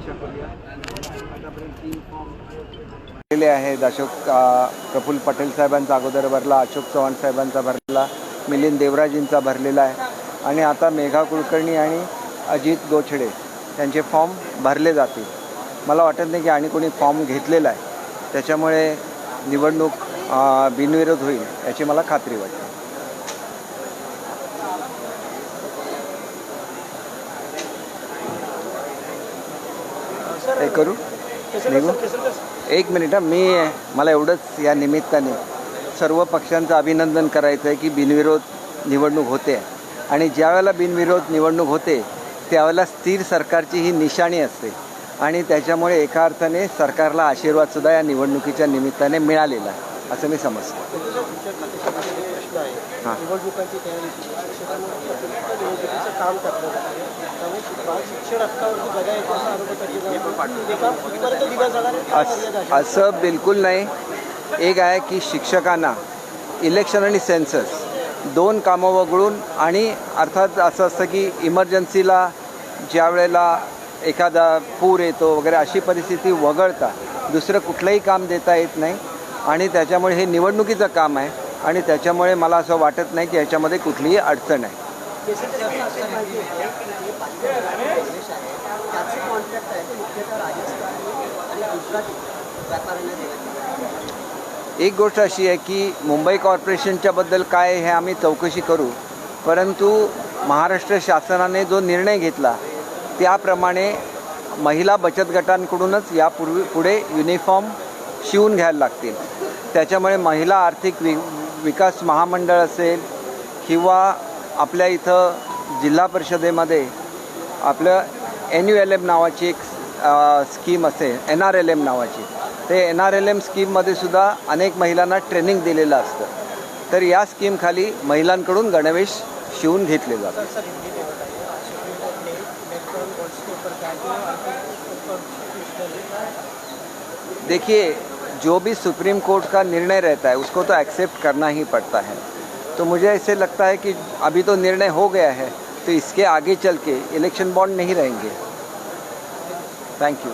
प्रतीक्षा करूया. आतापर्यंत तीन फॉर्म भरलेले आहेत. अशोक प्रफुल्ल पटेल साहेबांचा अगोदर भरला अशोक चव्हाण साहेबांचा भरलेला मिलिंद देवराजींचा भरलेला आहे. आणि आता मेघा कुलकर्णी आणि अजित गोछडे त्यांचे फॉर्म भरले जातील. मला वाटत नाही की आणि कोणी फॉर्म घेतलेला आहे. त्याच्यामुळे निवडणूक बिनविरोध होईल याची मला खात्री वाटते. हे करू? निघू? एक मिनिट हं. मी मला एवढंच या निमित्ताने सर्व पक्षांचं अभिनंदन करायचं आहे की बिनविरोध निवडणूक होते. आणि ज्यावेळेला बिनविरोध निवडणूक होते त्यावेळेला स्थिर सरकारची ही निशाणी असते. आणि त्याच्यामुळे एका अर्थाने सरकारला आशीर्वादसुद्धा या निवडणुकीच्या निमित्ताने मिळालेला आहे. असं मी समजतो. हां. निवडणुकांची तयारी निवडणुकीचं काम जातं त्यामुळे शिक- शिक्षण हक्कावरती असा कुठपर्यंत दिला जाणार आहे आहे. असं बिलकुल नाही. एक आहे की शिक्षकांना इलेक्शन आणि सेन्सस दोन कामं वगळून आणि अर्थात असं असतं की इमर्जन्सीला ज्या वेळेला एखादा पूर येतो वगैरे अशी परिस्थिती वगळता दुसरं कुठलंही काम देता येत नाही. आणि त्याच्यामुळे हे निवडणुकीचं काम आहे. आणि त्याच्यामुळे मला असं वाटत नाही की याच्यामध्ये कुठलीही अडचण आहे. एक गोष्ट अशी आहे की मुंबई कॉर्पोरेशनच्या बद्दल काय हे आम्ही चौकशी करू परंतु महाराष्ट्र शासनाने जो निर्णय घेतला त्याप्रमाणे महिला बचत गटांकडूनच यापूर्वी पुढे युनिफॉर्म शिवून घ्यायला लागतील. त्याच्यामुळे महिला आर्थिक वि विकास महामंडळ असेल किंवा आपल्या इथं जिल्हा परिषदेमध्ये आपलं एन यू एल एम नावाची एक स्कीम असेल एन आर एल एम नावाची. ते एन आर एल एम स्कीममध्ये सुद्धा अनेक महिलांना ट्रेनिंग दिलेलं असतं. तर या स्कीमखाली महिलांकडून गणवेश शिवून घेतले जातात. देखिए जो भी सुप्रीम कोर्ट का निर्णय रहता है, उसको तो एक्सेप्ट करना ही पड़ता है। तो मुझे ऐसे लगता है कि अभी तो निर्णय हो गया है तो इसके आगे चल के इलेक्शन बॉन्ड नहीं रहेंगे। Thank you